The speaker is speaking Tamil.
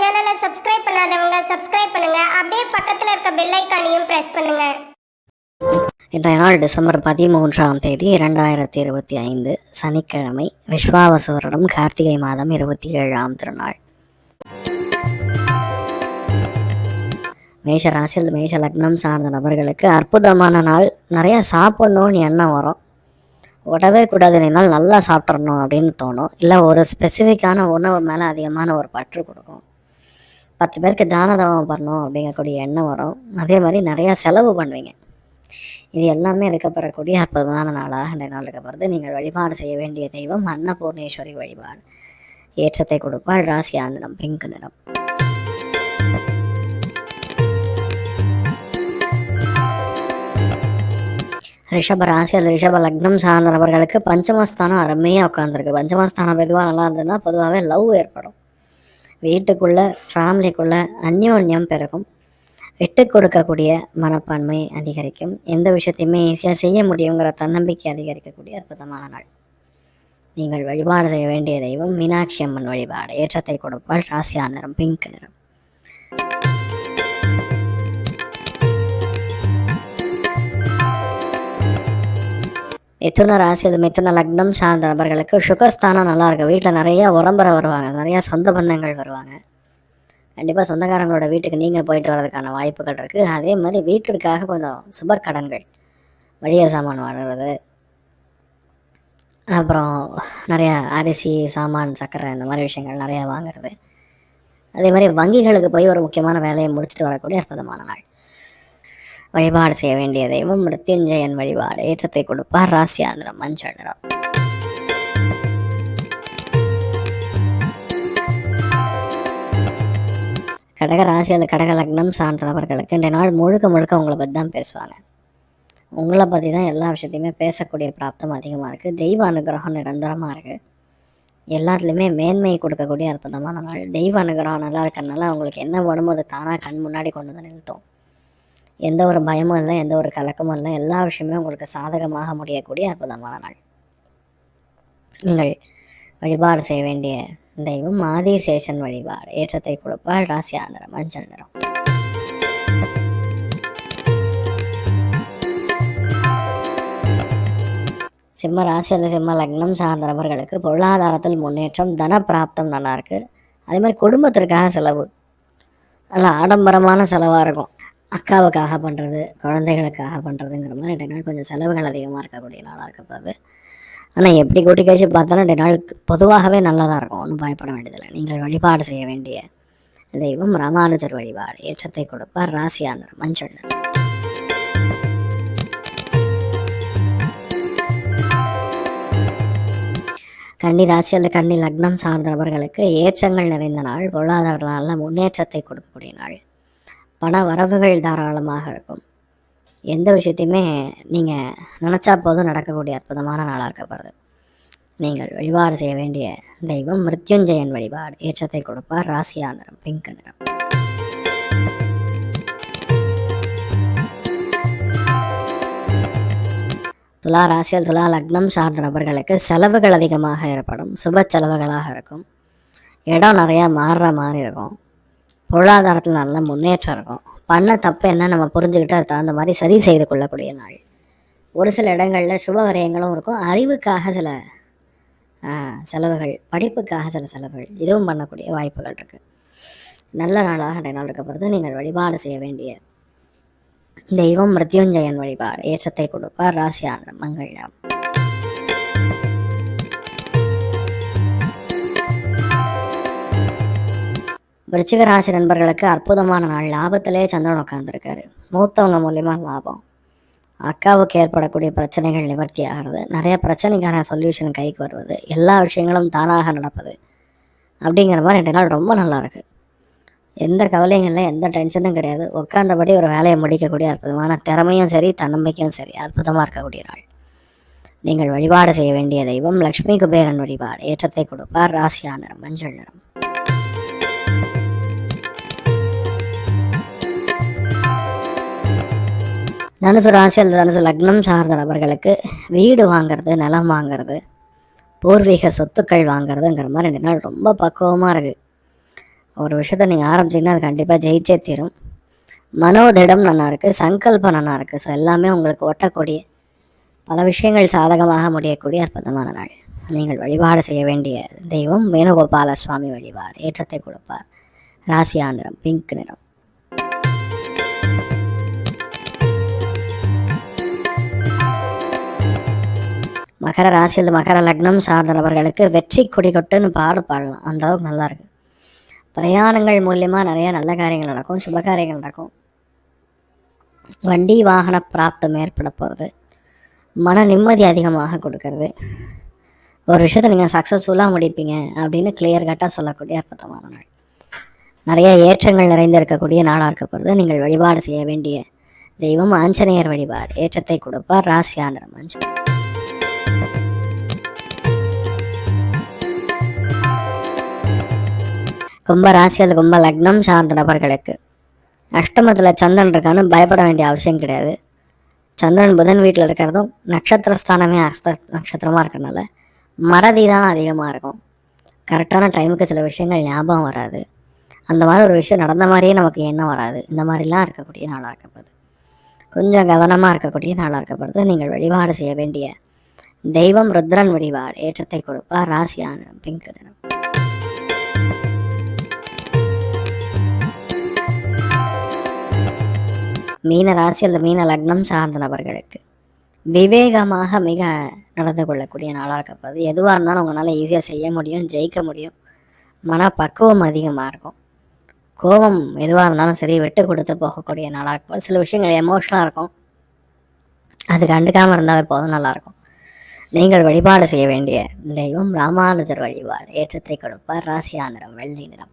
சேனலை சப்ஸ்கிரைப் பண்ணாதவங்க சப்ஸ்கிரைப் பண்ணுங்க. அப்படியே பக்கத்தில் இருக்க பெல் ஐக்கானையும் பிரஸ் பண்ணுங்க. இன்றைய நாள் டிசம்பர் பதிமூன்றாம் தேதி இரண்டாயிரத்தி இருபத்தி ஐந்து சனிக்கிழமை விஸ்வாவச வருடம் கார்த்திகை மாதம் இருபத்தி ஏழாம் திருநாள். மேஷ ராசியில் மேஷ லக்னம் சார்ந்த நபர்களுக்கு அற்புதமான நாள். நிறைய சாப்பிட்ணுன்னு எண்ணம் வரும். விடவே கூடாது என்னால் நல்லா சாப்பிட்றணும் அப்படின்னு தோணும். இல்லை ஒரு ஸ்பெசிஃபிக்கான உணவு மேலே அதிகமான ஒரு பற்று கொடுக்கும். பத்து பேருக்கு தான தவம் பண்ணணும் அப்படிங்கக்கூடிய எண்ணம் வரும். அதே மாதிரி நிறையா செலவு பண்ணுவீங்க. இது எல்லாமே இருக்கப்பெறக்கூடிய அற்புதமான நாளாக இந்த நாள் இருக்கப்படுது நீங்கள் வழிபாடு செய்ய வேண்டிய தெய்வம் அன்னபூர்ணேஸ்வரி வழிபாடு. ஏற்றத்தை கொடுப்பாள் ராசி நிறம் பிங்க் நிறம். ரிஷப ராசி அல்லது ரிஷப லக்னம் சார்ந்த நபர்களுக்கு பஞ்சமஸ்தானம் அருமையாக உட்காந்துருக்கு பஞ்சமஸ்தானம் எதுவாக நல்லா இருந்ததுன்னா பொதுவாகவே லவ் ஏற்படும். வீட்டுக்குள்ளே ஃபேமிலிக்குள்ளே அந்யோன்யம் பெருகும். விட்டு கொடுக்கக்கூடிய மனப்பான்மை அதிகரிக்கும். எந்த விஷயத்தையுமே ஈஸியாக செய்ய முடியுங்கிற தன்னம்பிக்கை அதிகரிக்கக்கூடிய அற்புதமான நாள். நீங்கள் வழிபாடு செய்ய வேண்டிய தெய்வம் மீனாட்சி அம்மன் வழிபாடு. ஏற்றத்தை கொடுப்பால் ராசியா நிறம் பிங்க் நிறம். மிதுன ராசி அது மிதுன லக்னம் சார்ந்த நபர்களுக்கு சுகஸ்தானம் நல்லா இருக்கு. வீட்டில் நிறைய உறம்புற வருவாங்க. நிறைய சொந்த பந்தங்கள் வருவாங்க. கண்டிப்பாக சொந்தக்காரங்களோட வீட்டுக்கு நீங்கள் போயிட்டு வர்றதுக்கான வாய்ப்புகள் இருக்குது அதே மாதிரி வீட்டிற்காக கொஞ்சம் சுப கடன்கள் மளிகை சாமான் வாங்குறது அப்புறம் நிறையா அரிசி சாமான் சர்க்கரை இந்த மாதிரி விஷயங்கள் நிறையா வாங்குறது. அதே மாதிரி வங்கிகளுக்கு போய் ஒரு முக்கியமான வேலையை முடிச்சுட்டு வரக்கூடிய அற்புதமான நாள். வழிபாடு செய்ய வேண்டிய தெய்வம் மிருத்யுஞ்சயன் வழிபாடு. ஏற்றத்தை கொடுப்பார் ராசியா நிறம் மஞ்சள் நிறம் கடக ராசி அல்லது கடக லக்னம் சார்ந்த நபர்களுக்கு இந்த நாள் முழுக்க முழுக்க உங்களை பற்றி தான் பேசுவாங்க. உங்களை பற்றி தான் எல்லா விஷயத்தையுமே பேசக்கூடிய பிராப்தம் அதிகமாக இருக்குது தெய்வ அனுகிரகம் நிரந்தரமாக இருக்குது எல்லாத்துலேயுமே மேன்மை கொடுக்கக்கூடிய அற்புதமான நாள். தெய்வ அனுகிரகம் நல்லா இருக்கிறனால அவங்களுக்கு என்ன வேணுமோ அது தானாக கண் முன்னாடி கொண்டு வந்து நிறுத்தும். எந்த ஒரு பயமும் இல்லை எந்த ஒரு கலக்கமும் இல்லை. எல்லா விஷயமே உங்களுக்கு சாதகமாக முடியக்கூடிய அற்புதமான நாள். நீங்கள் வழிபாடு செய்ய வேண்டிய தெய்வம் ஆதிசேஷன் வழிபாடு. ஏற்றத்தை கொடுப்பாள் ராசியா நிறம் மஞ்சள் நிறம். சிம்ம ராசி அந்த சிம்ம லக்னம் சார்ந்த நபர்களுக்கு பொருளாதாரத்தில் முன்னேற்றம் தன பிராப்தம் நல்லா இருக்கு. அதே மாதிரி குடும்பத்திற்காக செலவு. நல்லா ஆடம்பரமான செலவாக இருக்கும். அக்காவுக்காக பண்ணுறது குழந்தைகளுக்காக பண்ணுறதுங்கிற மாதிரி ரெண்டு நாள் கொஞ்சம் செலவுகள் அதிகமாக இருக்கக்கூடிய நாளாக இருக்கப்படுது ஆனால் எப்படி கூட்டி கழிச்சு பார்த்தாலும் ரெண்டு நாள் பொதுவாகவே நல்லதாக இருக்கும். ஒன்றும் பயப்பட வேண்டியதில்லை. நீங்கள் வழிபாடு செய்ய வேண்டிய தெய்வம் ராமானுஜர் வழிபாடு. ஏற்றத்தை கொடுப்பார் ராசியானர் மஞ்சள் கன்னி ராசி அல்லது கன்னி லக்னம் சார்ந்த நபர்களுக்கு ஏற்றங்கள் நிறைந்த நாள். பொருளாதார முன்னேற்றத்தை கொடுக்கக்கூடிய நாள். பண வரவுகள் தாராளமாக இருக்கும். எந்த விஷயத்தையுமே நீங்கள் நினச்சா போதும் நடக்கக்கூடிய அற்புதமான நாளாக இருக்கப்படுது நீங்கள் வழிபாடு செய்ய வேண்டிய தெய்வம் மிருத்யுஞ்சயன் வழிபாடு. ஏற்றத்தை கொடுப்பார் ராசியா நிறம் பிங்க் நிறம் துலா ராசியில் துலா லக்னம் சார்ந்த நபர்களுக்கு செலவுகள் அதிகமாக ஏற்படும். சுப செலவுகளாக இருக்கும். இடம் நிறையா மாறுற மாதிரி இருக்கும். பொருளாதாரத்தில் நல்ல முன்னேற்றம் இருக்கும். பண்ண தப்பு என்ன நம்ம புரிஞ்சுக்கிட்டு அதுக்கு தகுந்த மாதிரி சரி செய்து கொள்ளக்கூடிய நாள். ஒரு சில இடங்களில் சுப விரயங்களும் இருக்கும். அறிவுக்காக சில செலவுகள் படிப்புக்காக சில செலவுகள் இதுவும் பண்ணக்கூடிய வாய்ப்புகள் இருக்குது நல்ல நாளாக இன்றைய நாள் பிறகு நீங்கள் வழிபாடு செய்ய வேண்டிய தெய்வம் மிருத்யுஞ்சயன் வழிபாடு ஏற்றத்தை கொடுப்பார் ராசியான மங்களம் விருச்சிக ராசி நண்பர்களுக்கு அற்புதமான நாள். லாபத்திலே சந்திரன் உட்காந்துருக்காரு மூத்தவங்க மூலயமா லாபம். அக்காவுக்கு ஏற்படக்கூடிய பிரச்சனைகள் நிவர்த்தி ஆகிறது. நிறைய பிரச்சனைக்கான சொல்யூஷன் கைக்கு வருவது. எல்லா விஷயங்களும் தானாக நடப்பது. அப்படிங்கிற மாதிரி ரெண்டு நாள் ரொம்ப நல்லா இருக்கு. எந்த கவலையும் இல்லை எந்த டென்ஷனும் கிடையாது. உட்காந்தபடி ஒரு வேலையை முடிக்கக்கூடிய அற்புதமான திறமையும் சரி தன்னம்பிக்கையும் சரி அற்புதமாக இருக்கக்கூடிய நாள். நீங்கள் வழிபாடு செய்ய வேண்டிய தெய்வம் லக்ஷ்மி குபேரன் வழிபாடு. ஏற்றத்தை கொடுப்பார் ராசியா நிறம் மஞ்சள் நிறம். தனுசு ராசி அல்லது தனுசு லக்னம் சார்ந்த நபர்களுக்கு வீடு வாங்குறது நிலம் வாங்குறது பூர்வீக சொத்துக்கள் வாங்குறதுங்கிற மாதிரி ரெண்டு நாள் ரொம்ப பக்குவமாக இருக்குது ஒரு விஷயத்த நீங்கள் ஆரம்பிச்சிங்கன்னா அது கண்டிப்பாக ஜெயிச்சே தீரும். மனோதிடம் நல்லா இருக்குது சங்கல்பம் நல்லா இருக்குது ஸோ எல்லாமே உங்களுக்கு ஒட்டக்கூடிய பல விஷயங்கள் சாதகமாக முடியக்கூடிய அற்புதமான நாள். நீங்கள் வழிபாடு செய்ய வேண்டிய தெய்வம் வேணுகோபால சுவாமி வழிபாடு ஏற்றத்தை கொடுப்பார். ராசியா நிறம் பிங்க் நிறம். மகர ராசியில் மகர லக்னம் சார்ந்தவர்களுக்கு வெற்றி கொடி கொட்டுன்னு பாடு பாடலாம். அந்த அளவுக்கு நல்லா இருக்கு. பிரயாணங்கள் மூலியமாக நிறைய நல்ல காரியங்கள் நடக்கும் சுப காரியங்கள் நடக்கும். வண்டி வாகன பிராப்தம் ஏற்பட போகிறது மன நிம்மதி அதிகமாக கொடுக்கறது. ஒரு விஷயத்தை நீங்கள் சக்ஸஸ்ஃபுல்லாக முடிப்பீங்க அப்படின்னு கிளியர் கட்டாக சொல்லக்கூடிய அற்புதமான நாள். நிறைய ஏற்றங்கள் நிறைந்திருக்கக்கூடிய நாளாக இருக்க போகிறது நீங்கள் வழிபாடு செய்ய வேண்டிய தெய்வம் ஆஞ்சநேயர் வழிபாடு. ஏற்றத்தை கொடுப்பார். ராசியா ஆஞ்சநேயர். கும்ப ராசியில் கும்ப லக்னம் சார்ந்த நபர்களுக்கு. அஷ்டமத்தில் சந்திரன் இருக்கான்னு பயப்பட வேண்டிய அவசியம் கிடையாது. சந்திரன் புதன் வீட்டில் இருக்கிறதும் நட்சத்திர ஸ்தானமே அஸ்த நட்சத்திரமாக இருக்கனால மறதி தான் அதிகமாக இருக்கும். கரெக்டான டைமுக்கு சில விஷயங்கள் ஞாபகம் வராது. அந்த மாதிரி ஒரு விஷயம் நடந்த மாதிரியே நமக்கு எண்ணம் வராது. இந்த மாதிரிலாம் இருக்கக்கூடிய நாளாக இருக்கப்படுது கொஞ்சம் கவனமாக இருக்கக்கூடிய நாளாக இருக்கப்படுது நீங்கள் வழிபாடு செய்ய வேண்டிய தெய்வம் ருத்ரன் வழிபாடு ஏற்றத்தை கொடுப்பார். ராசியான பிங்க் நிறம். மீன ராசி அல்லது மீன லக்னம் சார்ந்த நபர்களுக்கு. விவேகமாக மிக நடந்து கொள்ளக்கூடிய நாளாக இருக்கப்போது எதுவாக இருந்தாலும் உங்களால் ஈஸியாக செய்ய முடியும் ஜெயிக்க முடியும். மனப்பக்குவம் அதிகமாக இருக்கும். கோபம் எதுவாக இருந்தாலும் சரி விட்டு கொடுத்து போகக்கூடிய நாளாக இருக்கும் சில விஷயங்கள் எமோஷனாக இருக்கும். அது கண்டுக்காமல் இருந்தாவே போதும் நல்லாயிருக்கும் நீங்கள் வழிபாடு செய்ய வேண்டிய தெய்வம் ராமானுஜர் வழிபாடு. ஏற்றத்தை கொடுப்பார். ராசியா நிறம் வெள்ளை நிறம்.